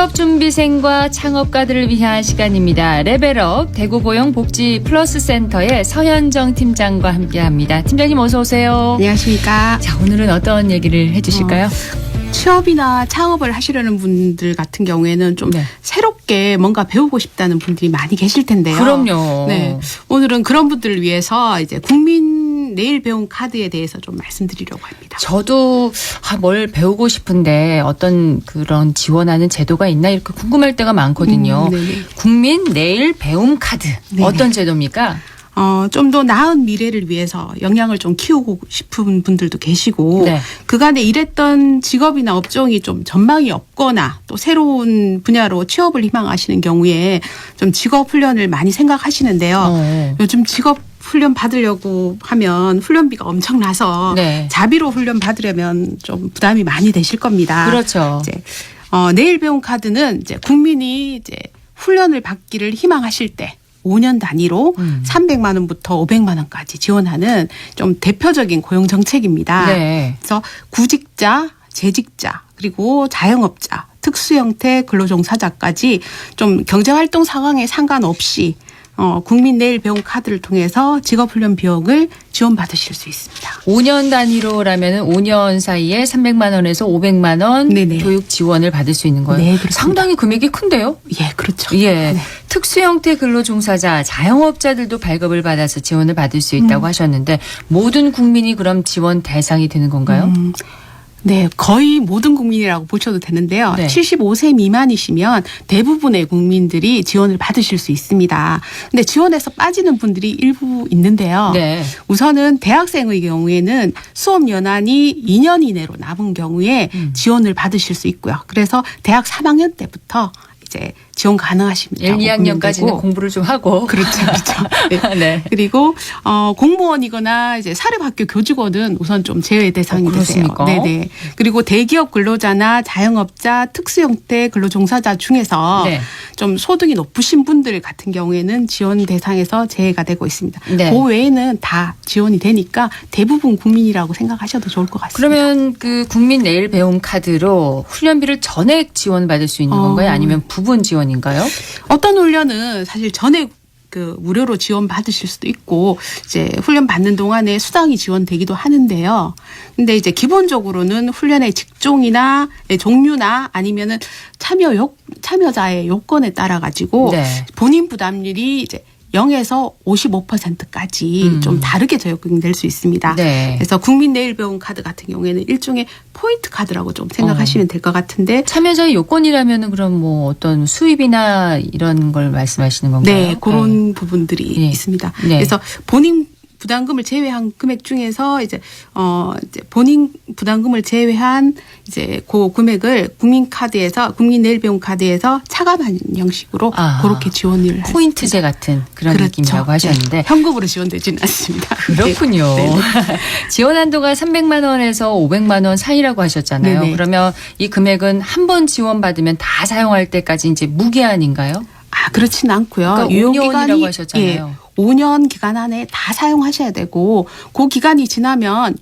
취업 준비생과 창업가들을 위한 시간입니다. 레벨업 대구 고용 복지 플러스 센터의 서현정 팀장과 함께합니다. 팀장님 어서 오세요. 안녕하십니까. 자 오늘은 어떤 얘기를 해주실까요? 취업이나 창업을 하시려는 분들 같은 경우에는 좀 네. 새롭게 뭔가 배우고 싶다는 분들이 많이 계실 텐데요. 그럼요. 네. 오늘은 그런 분들을 위해서 이제 국민 내일 배움 카드에 대해서 좀 말씀드리려고 합니다. 저도 아, 뭘 배우고 싶은데 어떤 그런 지원하는 제도가 있나 이렇게 궁금할 때가 많거든요. 음. 국민 내일 배움 카드 네네. 어떤 제도입니까? 어, 좀 더 나은 미래를 위해서 역량을 좀 키우고 싶은 분들도 계시고 네. 그간에 일했던 직업이나 업종이 좀 전망이 없거나 또 새로운 분야로 취업을 희망하시는 경우에 좀 직업 훈련을 많이 생각하시는데요. 어. 요즘 직업 훈련 받으려고 하면 훈련비가 엄청나서 네. 자비로 훈련 받으려면 좀 부담이 많이 되실 겁니다. 그렇죠. 이제 어, 내일 배움 카드는 이제 국민이 이제 훈련을 받기를 희망하실 때 5년 단위로 음. 300만 원부터 500만 원까지 지원하는 좀 대표적인 고용 정책입니다. 네. 그래서 구직자, 재직자, 그리고 자영업자, 특수 형태 근로종사자까지 좀 경제 활동 상황에 상관없이 어, 국민 내일 배움 카드를 통해서 직업 훈련 비용을 지원받으실 수 있습니다. 5년 단위로라면 5년 사이에 300만 원에서 500만 원 네네. 교육 지원을 받을 수 있는 거예요. 네. 상당히 금액이 큰데요? 예, 그렇죠. 예. 네. 특수 형태 근로 종사자, 자영업자들도 발급을 받아서 지원을 받을 수 음. 있다고 하셨는데 모든 국민이 그럼 지원 대상이 되는 건가요? 음, 네, 거의 모든 국민이라고 보셔도 되는데요. 네. 75세 미만이시면 대부분의 국민들이 지원을 받으실 수 있습니다. 근데 지원에서 빠지는 분들이 일부 있는데요. 네. 우선은 대학생의 경우에는 수업 연한이 2년 이내로 남은 경우에 음. 지원을 받으실 수 있고요. 그래서 대학 3학년 때부터 이제 지원 가능하십니다. 1, 2학년까지는 공부를 좀 하고. 그렇죠, 그렇죠. 네. 네. 그리고 어 공무원이거나 이제 사립학교 교직원은 우선 좀 제외 대상이 어, 되세요. 네네. 그리고 대기업 근로자나 자영업자, 특수 형태 근로종사자 중에서 네. 좀 소득이 높으신 분들 같은 경우에는 지원 대상에서 제외가 되고 있습니다. 네. 그 외에는 다 지원이 되니까 대부분 국민이라고 생각하셔도 좋을 것 같습니다. 그러면 그 국민 내일 배움 카드로 훈련비를 전액 지원받을 수 있는 어. 건가요? 아니면 부분 지원 인가요? 어떤 훈련은 사실 전액 그 무료로 지원 받으실 수도 있고 이제 훈련 받는 동안에 수당이 지원되기도 하는데요. 근데 이제 기본적으로는 훈련의 직종이나 종류나 아니면은 참여 요 참여자의 요건에 따라 가지고 네. 본인 부담률이 이제 0에서 55%까지 음. 좀 다르게 적용될 수 있습니다. 네. 그래서 국민 내일 배움 카드 같은 경우에는 일종의 포인트 카드라고 좀 생각하시면 될것 같은데 참여자의 요건이라면은 그럼 뭐 어떤 수입이나 이런 걸 말씀하시는 건가요? 네, 그런 부분들이 네. 있습니다. 네. 그래서 본인 부담금을 제외한 금액 중에서 이제 어 이제 본인 부담금을 제외한 이제 그 금액을 국민카드에서 국민 내일배움 카드에서 차감하는 형식으로 아. 그렇게 지원을 할 포인트제 같은 그런 그렇죠. 느낌이라고 하셨는데 네. 현금으로 지원되지는 않습니다. 그렇군요. 네. 네. 지원 한도가 300만 원에서 500만 원 사이라고 하셨잖아요. 네네. 그러면 이 금액은 한 번 지원받으면 다 사용할 때까지 이제 무기한인가요? 아, 그렇진 않고요. 그러니까 유효 5년이라고 기간이 하셨잖아요. 예, 5년 기간 안에 다 사용하셔야 되고 그 기간이 지나면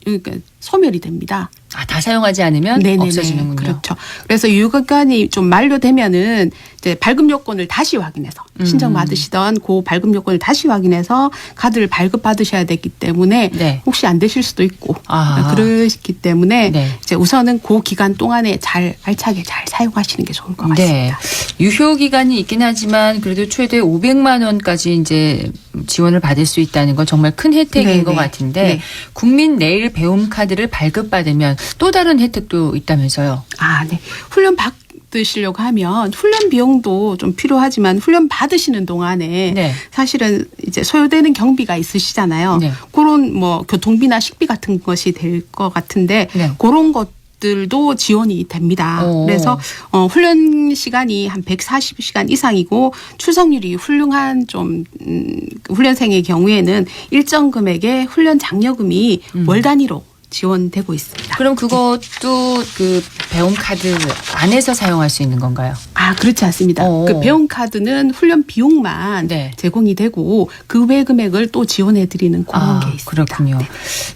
소멸이 됩니다. 아, 다 사용하지 않으면 네네네. 없어지는군요. 그렇죠. 그래서 유효기간이 좀 만료되면은 이제 발급 요건을 다시 확인해서 음. 신청 받으시던 그 발급 요건을 다시 확인해서 카드를 발급 받으셔야 되기 때문에 네. 혹시 안 되실 수도 있고 아. 그러시기 때문에 네. 이제 우선은 그 기간 동안에 잘 알차게 잘 사용하시는 게 좋을 것 네. 같습니다. 유효 기간이 있긴 하지만 그래도 최대 500만 원까지 이제 지원을 받을 수 있다는 건 정말 큰 혜택인 네네. 것 같은데 네. 국민 내일 배움 카드를 발급받으면 또 다른 혜택도 있다면서요. 아, 네. 훈련 받으시려고 하면 훈련 비용도 좀 필요하지만 훈련 받으시는 동안에 네. 사실은 이제 소요되는 경비가 있으시잖아요. 네. 그런 뭐 교통비나 식비 같은 것이 될 것 같은데 네. 그런 것 들도 지원이 됩니다. 오. 그래서 어 훈련 시간이 한 140시간 이상이고 출석률이 훌륭한 좀 음, 훈련생의 경우에는 일정 금액의 훈련 장려금이 음. 월 단위로 지원되고 있습니다. 그럼 그것도 그 배움 카드 안에서 사용할 수 있는 건가요? 아, 그렇지 않습니다. 어. 그 배움 카드는 훈련 비용만 네. 제공이 되고 그 외 금액을 또 지원해 드리는 그런 아, 게 있습니다. 그렇군요. 네.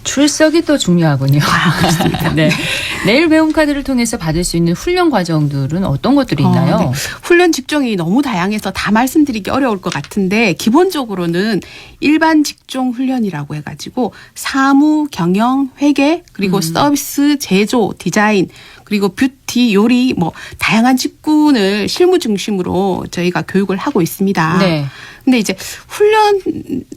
출석이 또 중요하군요. 아, 그렇습니다. 네. 내일 배움 카드를 통해서 받을 수 있는 훈련 과정들은 어떤 것들이 있나요? 어, 네. 훈련 직종이 너무 다양해서 다 말씀드리기 어려울 것 같은데 기본적으로는 일반 직종 훈련이라고 해가지고 사무, 경영, 회계 그리고 음. 서비스, 제조, 디자인 그리고 뷰티, 요리 뭐 다양한 직군을 실무 중심으로 저희가 교육을 하고 있습니다. 네. 근데 이제 훈련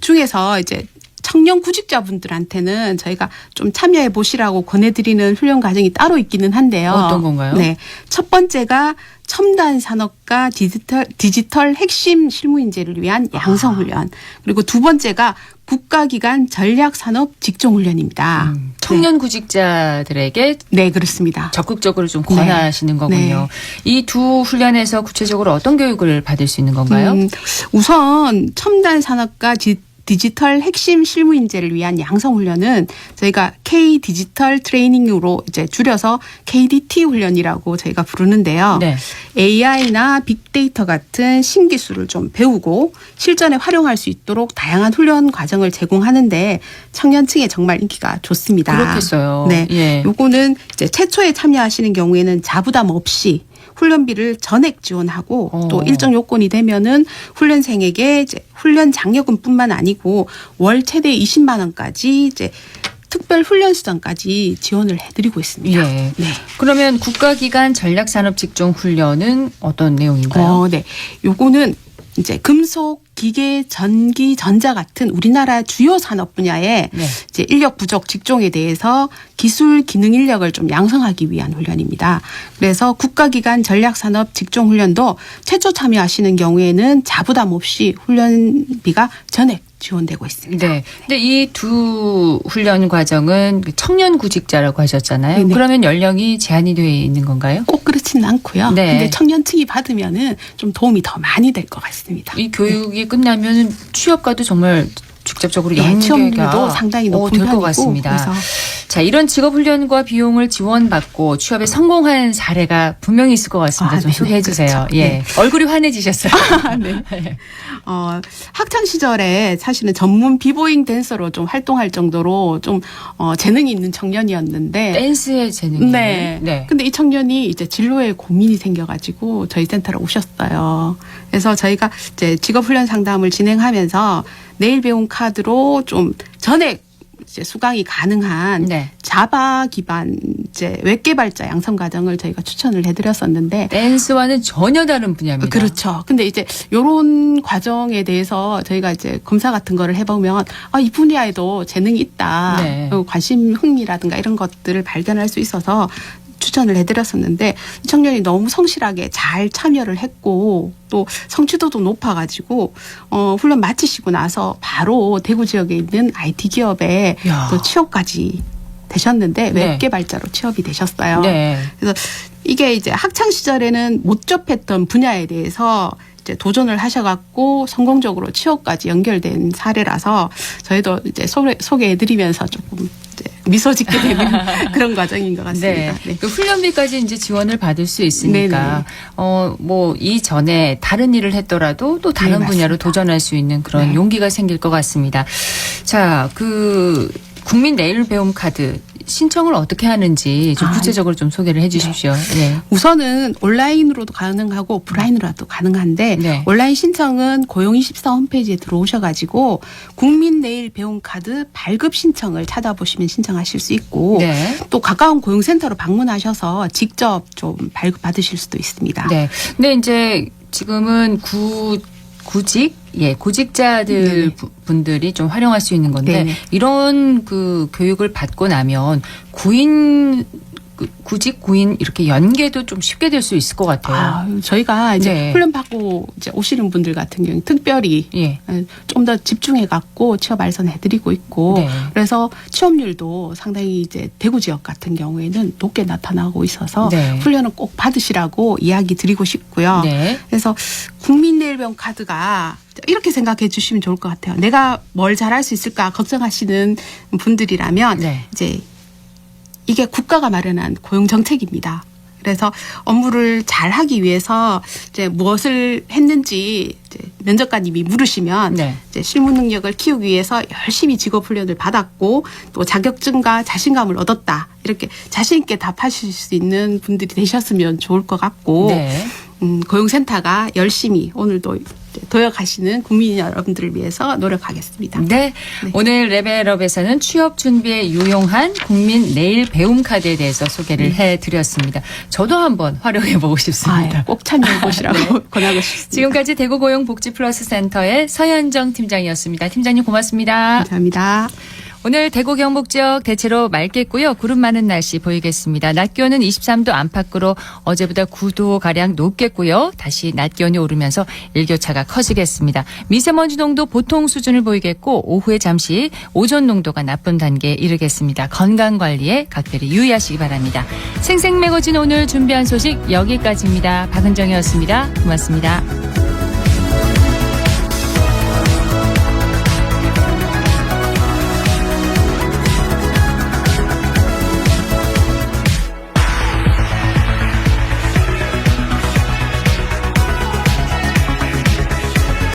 중에서 이제 청년 구직자분들한테는 저희가 좀 참여해 보시라고 권해드리는 훈련 과정이 따로 있기는 한데요. 어떤 건가요? 네. 첫 번째가 첨단 산업과 디지털, 디지털 핵심 실무 인재를 위한 양성 아. 훈련. 그리고 두 번째가 국가기관 전략산업 직종 훈련입니다. 음, 청년 구직자들에게 네, 그렇습니다. 적극적으로 좀 네. 권하시는 거군요. 이두 훈련에서 구체적으로 어떤 교육을 받을 수 있는 건가요? 음, 우선 첨단 산업과 디, 디지털 핵심 실무 인재를 위한 양성 훈련은 저희가 K 디지털 트레이닝으로 이제 줄여서 KDT 훈련이라고 저희가 부르는데요. 네. AI나 빅데이터 같은 신기술을 좀 배우고 실전에 활용할 수 있도록 다양한 훈련 과정을 제공하는데 청년층에 정말 인기가 좋습니다. 그렇겠어요. 네. 예. 요거는 이제 최초에 참여하시는 경우에는 자부담 없이 훈련비를 전액 지원하고 어. 또 일정 요건이 되면은 훈련생에게 이제 훈련 장려금뿐만 아니고 월 최대 20만 원까지 이제 특별 훈련 수당까지 지원을 해드리고 있습니다. 예. 네. 그러면 국가기관 전략산업 직종 훈련은 어떤 내용인가요? 어, 네. 요거는 이제 금속, 기계, 전기, 전자 같은 우리나라 주요 산업 분야에 네. 이제 인력 부족 직종에 대해서 기술 기능 인력을 좀 양성하기 위한 훈련입니다. 그래서 국가기관 전략산업 직종 훈련도 최초 참여하시는 경우에는 자부담 없이 훈련비가 전액 지원되고 있습니다. 네. 근데 이 두 훈련 과정은 그 청년 구직자라고 하셨잖아요. 네네. 그러면 연령이 제한이 되어 있는 건가요? 꼭 그렇지는 않고요. 네. 근데 청년층이 받으면은 좀 도움이 더 많이 될 것 같습니다. 이 교육이 끝나면 취업과도 정말 직접적으로 네, 연계가 취업률도 상당히 높은 될것 같습니다. 그래서 자, 이런 직업 훈련과 비용을 지원받고 취업에 성공한 사례가 분명히 있을 것 같습니다. 아, 좀 네. 소개해 주세요. 그렇죠. 예. 네. 얼굴이 환해지셨어요. 네. 어, 학창 시절에 사실은 전문 비보잉 댄서로 좀 활동할 정도로 좀 어, 재능이 있는 청년이었는데 댄스의 재능이 네. 네. 근데 이 청년이 이제 진로에 고민이 생겨가지고 저희 센터로 오셨어요. 그래서 저희가 이제 직업 훈련 상담을 진행하면서 내일 배운 카드로 좀 전액 이제 수강이 가능한 네. 자바 기반 이제 웹 개발자 양성 과정을 저희가 추천을 해드렸었는데 댄스와는 전혀 다른 분야입니다. 그렇죠. 근데 이제 요런 과정에 대해서 저희가 이제 검사 같은 거를 해보면 아, 이 분야에도 재능이 있다. 네. 어, 관심, 흥미라든가 이런 것들을 발견할 수 있어서 추천을 해드렸었는데 이 청년이 너무 성실하게 잘 참여를 했고 또 성취도도 높아가지고 어, 훈련 마치시고 나서 바로 대구 지역에 있는 IT 기업에 야. 또 취업까지 되셨는데 네. 웹 개발자로 취업이 되셨어요. 네. 그래서 이게 이제 학창 시절에는 못 접했던 분야에 대해서 이제 도전을 하셔갖고 성공적으로 취업까지 연결된 사례라서 저희도 이제 소개, 소개해드리면서 조금 미소 짓게 되는 그런 과정인 것 같습니다. 네. 네. 그 훈련비까지 이제 지원을 받을 수 있으니까. 어 뭐 이전에 다른 일을 했더라도 또 다른 네, 분야로. 도전할 수 있는 그런 네. 용기가 생길 것 같습니다. 자, 그 국민 내일 배움 카드 신청을 어떻게 하는지 좀 아, 구체적으로 좀 소개를 해 주십시오. 예. 우선은 온라인으로도 가능하고 오프라인으로도 가능한데 네. 온라인 신청은 고용24 홈페이지에 들어오셔가지고 국민 내일 배움 카드 발급 신청을 찾아보시면 신청하실 수 있고 네. 또 가까운 고용센터로 방문하셔서 직접 좀 발급 받으실 수도 있습니다. 네. 근데 이제 지금은 구 구직 예 구직자들 네네. 부- 분들이 좀 활용할 수 있는 건데 네네. 이런 그 교육을 받고 나면 구인 그 구직 구인 이렇게 연계도 좀 쉽게 될 수 있을 것 같아요. 아, 저희가 이제 네. 훈련 받고 이제 오시는 분들 같은 경우 는 특별히 예. 좀 더 집중해 갖고 취업 알선해 드리고 있고 네. 그래서 취업률도 상당히 이제 대구 지역 같은 경우에는 높게 나타나고 있어서 네. 훈련은 꼭 받으시라고 이야기 드리고 싶고요. 네. 그래서 국민내일병 카드가 이렇게 생각해 주시면 좋을 것 같아요. 내가 뭘 잘할 수 있을까 걱정하시는 분들이라면 네. 이제 이게 국가가 마련한 고용 정책입니다. 그래서 업무를 잘 하기 위해서 이제 무엇을 했는지 이제 면접관님이 물으시면 네. 이제 실무 능력을 키우기 위해서 열심히 직업 훈련을 받았고 또 자격증과 자신감을 얻었다. 이렇게 자신 있게 답하실 수 있는 분들이 되셨으면 좋을 것 같고 네. 음, 고용센터가 열심히 오늘도 도역하시는 국민 여러분들을 위해서 노력하겠습니다. 네. 오늘 레벨업에서는 취업 준비에 유용한 국민 내일 배움 카드에 대해서 소개를 해드렸습니다. 저도 한번 활용해 보고 싶습니다. 아, 꼭 참여해 보시라고 권하고 싶습니다. 지금까지 대구 고용 복지 플러스 센터의 서현정 팀장이었습니다. 팀장님 고맙습니다. 감사합니다. 오늘 대구 경북 지역 대체로 맑겠고요. 구름 많은 날씨 보이겠습니다. 낮 기온은 23도 안팎으로 어제보다 9도 가량 높겠고요. 다시 낮 기온이 오르면서 일교차가 커지겠습니다. 미세먼지 농도 보통 수준을 보이겠고 오후에 잠시 오존 농도가 나쁜 단계에 이르겠습니다. 건강 관리에 각별히 유의하시기 바랍니다. 생생 매거진 오늘 준비한 소식 여기까지입니다. 박은정이었습니다. 고맙습니다.